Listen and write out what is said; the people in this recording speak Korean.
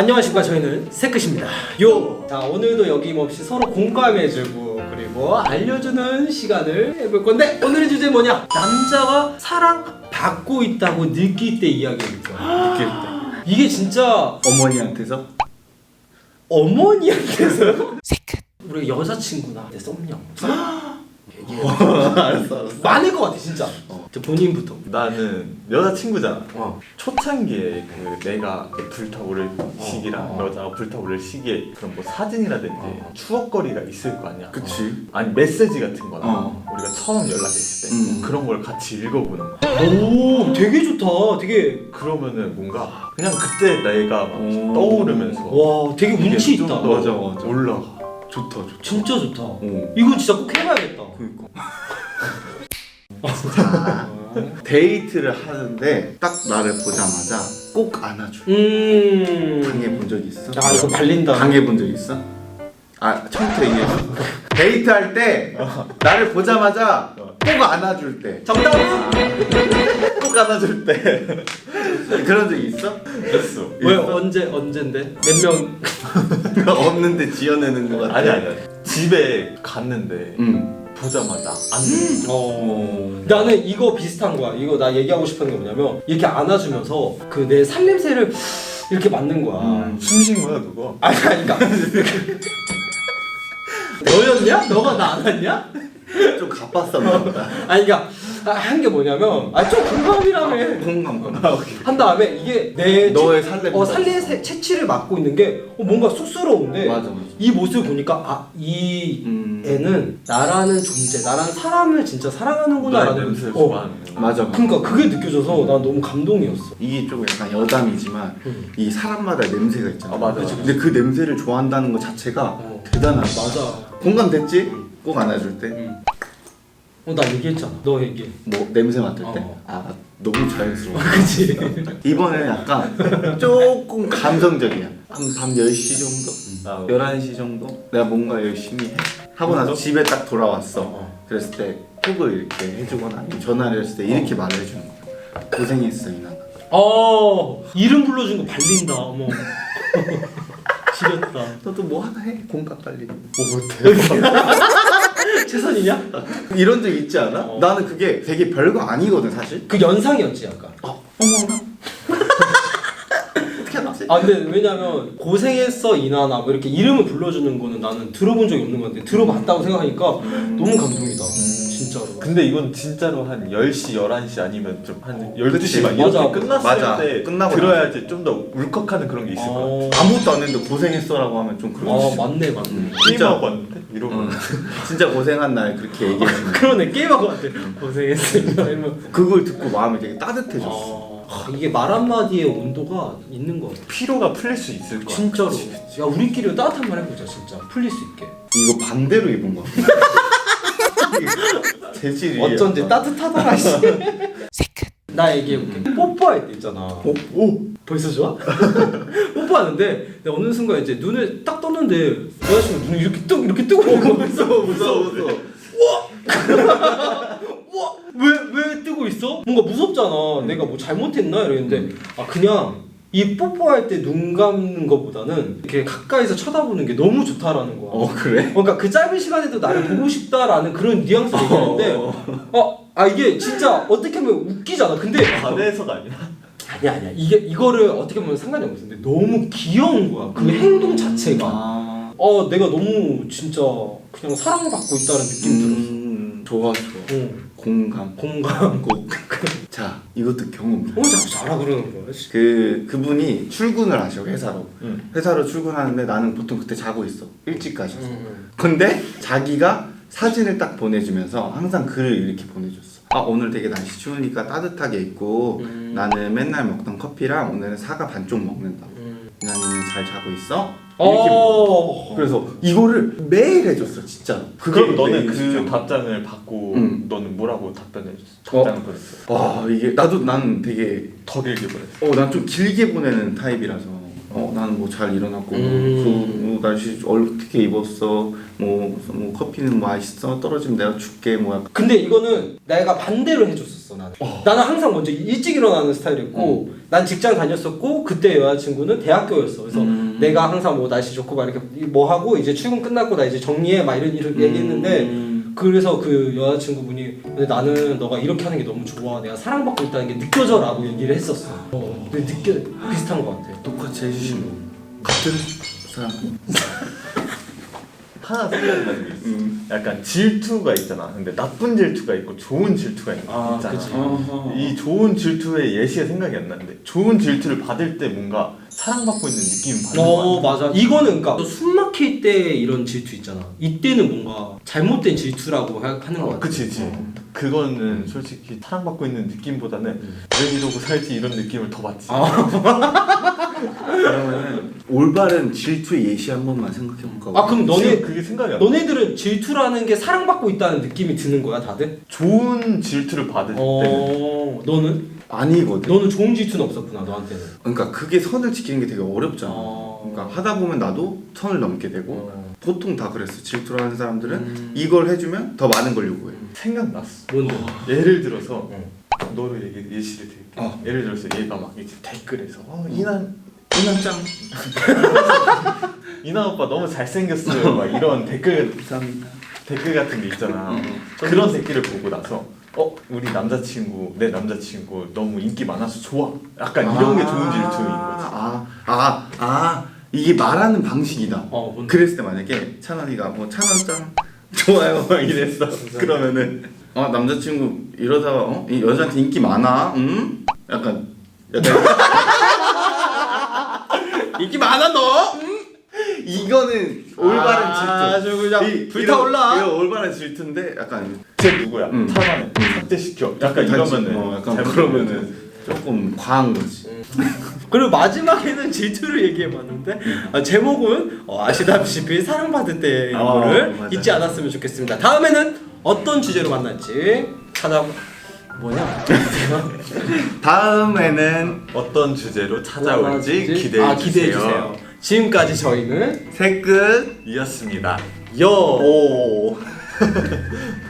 안녕하십니까. 저희는 새끝입니다. 요! 자 오늘도 여김없이 서로 공감해주고 그리고 알려주는 시간을 해볼 건데 오늘의 주제 뭐냐? 남자가 사랑 받고 있다고 느낄 때 거야 느낄 때. 이게 진짜 어머니한테서? 어머니한테서 우리 여자친구나. 내 썸녀 얘기해 알았어 알았어 많을 것 같아 진짜 어. 저 본인부터 나는 여자친구잖아. 어. 초창기에 그 내가 불타오를 시기랑 어, 어. 여자가 불타오를 시기에 그런 뭐 사진이라든지 어. 추억거리가 있을 거 아니야. 그치 아니 메시지 같은 거나 어. 우리가 처음 연락했을 때 음. 그런 걸 같이 읽어보는 거. 오 되게 좋다 되게 그러면은 뭔가 그냥 그때 내가 막 오. 떠오르면서 와 되게 이게 운치 좀 있다 더 맞아, 맞아. 올라가. 좋다 좋다. 진짜 좋다. 오 이건 진짜 꼭 해봐야겠다. 그니까. 자 데이트를 하는데 딱 나를 보자마자 꼭 안아줘. 음. 당해본 적 있어? 아 이거 발린다. 당해본 적 있어? 아 처음부터 얘기해 데이트할 때 나를 보자마자 꼭 안아줄 때. 정답은 꼭 안아줄 때 그런 적 있어? 있어. 왜 언제 언젠데 몇 명? 없는데 지어내는 거 같아 아니 아니야. 집에 갔는데 응 보자마자 안. 어. 나는 이거 비슷한 거야. 이거 나 얘기하고 싶은 게 뭐냐면 이렇게 안아주면서 그 내 살냄새를 이렇게 맡는 거야. 음. 숨쉰 거야 그거. 아니 아니 그러니까 너였냐? 너가 나 안았냐? 좀 가빴었나 보다 아니 그러니까 한 게 뭐냐면 아좀 공감이라며 공감 공감 한 다음에 이게 내 너의 채- 살냄새 어 살냄새 채취를 맡고 있는 게 어, 뭔가 쑥스러운데 맞아 맞아 이 모습을 보니까 아 이 음. 애는 나라는 존재, 나라는 사람을 진짜 사랑하는구나라는 냄새를 어. 맞아 그러니까 그게 느껴져서 난 너무 감동이었어. 이게 좀 약간 여담이지만 음. 이 사람마다 냄새가 있잖아. 아, 맞아? 맞아. 근데 그 냄새를 좋아한다는 것 자체가 어. 대단하다. 맞아. 공감됐지? 꼭 안아줄 때. 어, 나 얘기했잖아. 너 얘기해. 뭐 냄새 맡을 때. 어. 아 너무 자연스러워. 그치? 이번에는 약간 조금 감성적이야. 한 밤 10시 정도? 아, 11시 정도? 내가 뭔가 열심히 해. 하고 나서 집에 딱 돌아왔어. 그랬을 때 톡을 이렇게 해주거나 아니면 전화를 했을 때 이렇게 말을 해주는 거야. 고생했어 이나. 어, 이름 불러준 거 발린다. 어머. 지렸다. 너도 뭐 하나 해. 공감 빨리. 뭐 못해. 최선이냐? 이런 적 있지 않아? 어. 나는 그게 되게 별거 아니거든 사실. 그 연상이었지 약간. 어머 나. 어떻게 알았지? 아 근데 왜냐면 고생했어 이나나 뭐 이렇게 이름을 불러주는 거는 나는 들어본 적이 없는 건데 들어봤다고 생각하니까 너무 감동이다. 진짜로. 근데 이건 진짜로 한 10시, 11시 아니면 좀한 어, 12시 막 맞아. 이렇게 끝났을 맞아. 때 끝나고 들어야지 좀 더 울컥하는 그런 게 있을 거야. 어, 아무것도 안 했는데 고생했어라고 하면 좀 그런 아 거. 맞네 맞네. 음. 게임하고 왔는데? 이러면 응. 진짜 고생한 날 그렇게 얘기해주면 그러네 게임하고 왔대. 고생했습니다. 이러면 그걸 듣고 마음이 되게 따뜻해졌어. 아, 아, 이게 말 한마디의 온도가 있는 거 같아. 피로가 풀릴 수 있을 거야. 진짜로. 야 우리끼리 따뜻한 말 해보자 진짜. 풀릴 수 있게. 이거 반대로 입은 거 같아. 재질이 어쩐지 따뜻하더라 씨. 나 얘기해볼게. 뽀뽀할 때 있잖아. 어? 오. 벌써 좋아? 뽀뽀하는데 내가 어느 순간 이제 눈을 딱 떴는데 여자친구 눈이 이렇게 뜨 이렇게 뜨고 있는 거야. 무서워 무서워 무서워. 우와 왜왜 뜨고 있어? 뭔가 무섭잖아. 내가 뭐 잘못했나 이랬는데 아 그냥 이 뽀뽀할 때 눈 감는 것보다는 이렇게 가까이서 쳐다보는 게 너무 좋다라는 거야. 어 그래? 그러니까 그 짧은 시간에도 나를 보고 싶다라는 그런 뉘앙스를 얘기하는데 어, 아 이게 진짜 어떻게 하면 웃기잖아. 근데 반해서가 아니라 아니야 아니야 이게 이거를 어떻게 보면 상관이 없는데 너무 귀여운 거야. 그 행동 자체가. 아. 어 내가 너무 진짜 그냥 사랑받고 있다는 느낌 들었어. 음, 좋아 좋아. 어, 공감. 공감. 꼭. 자 이것도 경험. 어 자꾸 자라 그러는 거야. 씨. 그 그분이 출근을 하셔 회사로. 응. 회사로 출근하는데 나는 보통 그때 자고 있어. 일찍 가셔서. 음. 근데 자기가 사진을 딱 보내주면서 항상 글을 이렇게 보내줬어. 아 오늘 되게 날씨 추우니까 따뜻하게 입고 음. 나는 맨날 먹던 커피랑 오늘은 사과 반쪽 먹는다. 음. 나니는 잘 자고 있어? 이렇게. 어. 그래서 이거를 매일 해줬어 진짜. 그럼 너는 매일 그 진짜. 답장을 받고 응. 너는 뭐라고 답변해줬어? 어? 답장을 보냈어. 와 이게 나도 나는 되게 더 길게 보냈어. 어 난 좀 길게 보내는 타입이라서 어 나는 뭐 잘 일어났고 음. 그 뭐, 날씨 어떻게 입었어 뭐, 뭐 커피는 맛있어 떨어지면 내가 줄게 뭐 약간 근데 이거는 내가 반대로 해줬었어 나는. 나는 항상 먼저 일찍 일어나는 스타일이었고 난 직장 다녔었고 그때 여자친구는 대학교였어. 그래서 음. 내가 항상 뭐 날씨 좋고 막 이렇게 뭐 하고 이제 출근 끝났고 나 이제 정리해 막 이런 이런 얘기했는데 음. 그래서 그 여자친구분이 근데 나는 너가 이렇게 하는 게 너무 좋아. 내가 사랑받고 있다는 게 느껴져라고 얘기를 했었어. 어, 근데 느껴 비슷한 것 같아. 똑같이 해주신 거 같은 사람 하나 생각나는 게 있어. 음. 약간 질투가 있잖아. 근데 나쁜 질투가 있고 좋은 질투가 있- 아, 있잖아. 그치. 어허. 이 좋은 질투의 예시가 생각이 안 나는데 좋은 질투를 받을 때 뭔가 사랑받고 있는 느낌을 받는 어 거 같아. 맞아 이거는 그러니까 숨 막힐 때 이런 질투 있잖아 이때는 뭔가 잘못된 질투라고 하- 하는 거 어, 같아 그치 그치. 그거는 솔직히 사랑받고 있는 느낌보다는 왜 이러고 살지 이런 느낌을 더 받지. 그러면은 올바른 질투의 예시 한 번만 생각해 볼까? 아 그럼 너네 지금 그게 생각이 안 나. 너네들은 질투라는 게 사랑받고 있다는 느낌이 드는 거야 다들? 좋은 질투를 받을 때는 어 너는? 아니거든. 너는 좋은 질투는 없었구나 너한테는 그러니까 그게 선을 지키는 게 되게 어렵잖아. 어. 그러니까 하다 보면 나도 선을 넘게 되고 어. 보통 다 그랬어. 질투를 하는 사람들은 음. 이걸 해주면 더 많은 걸 요구해. 생각났어. 뭔데? 예를 들어서 응. 너를 얘기 예시를 드릴게. 어. 예를 들어서 얘가 막 이제 댓글에서 어, 이난 이난짱 이난 오빠 너무 잘생겼어요. 막 이런 댓글 감사합니다. 댓글 같은 게 있잖아. 응. 그런 댓글을 보고 나서 어 우리 남자친구 내 남자친구 너무 인기 많아서 좋아. 약간 이런 게 좋은 질투인 거지. 아, 아, 아, 이게 말하는 방식이다. 어? 그랬을 때 만약에 찬원이가 뭐 찬원짱 좋아요 막 이랬어. 그러면은 어 남자친구 이러다가 어? 이 여자한테 인기 많아, 응? 약간 약간 인기 많아 너? 이거는 올바른 질투. 아주 그냥 이- 불타올라. 이거, 이거 올바른 질투인데 약간 쟤 누구야? 응. 차단해. 삭제시켜. 약간 단지- 이러면은 어, 약간 그러면은 조금 과한 거지. 그리고 마지막에는 질투를 얘기해봤는데 아, 제목은 어, 아시다시피 사랑받을 때인 어, 거를 맞아요. 잊지 않았으면 좋겠습니다. 다음에는 어떤 주제로 만날지 찾아 뭐냐? 다음에는 어떤 주제로 찾아올지 기대해 아, 주세요. 기대해 주세요. 지금까지 저희는 새끝 이었습니다. 여 오.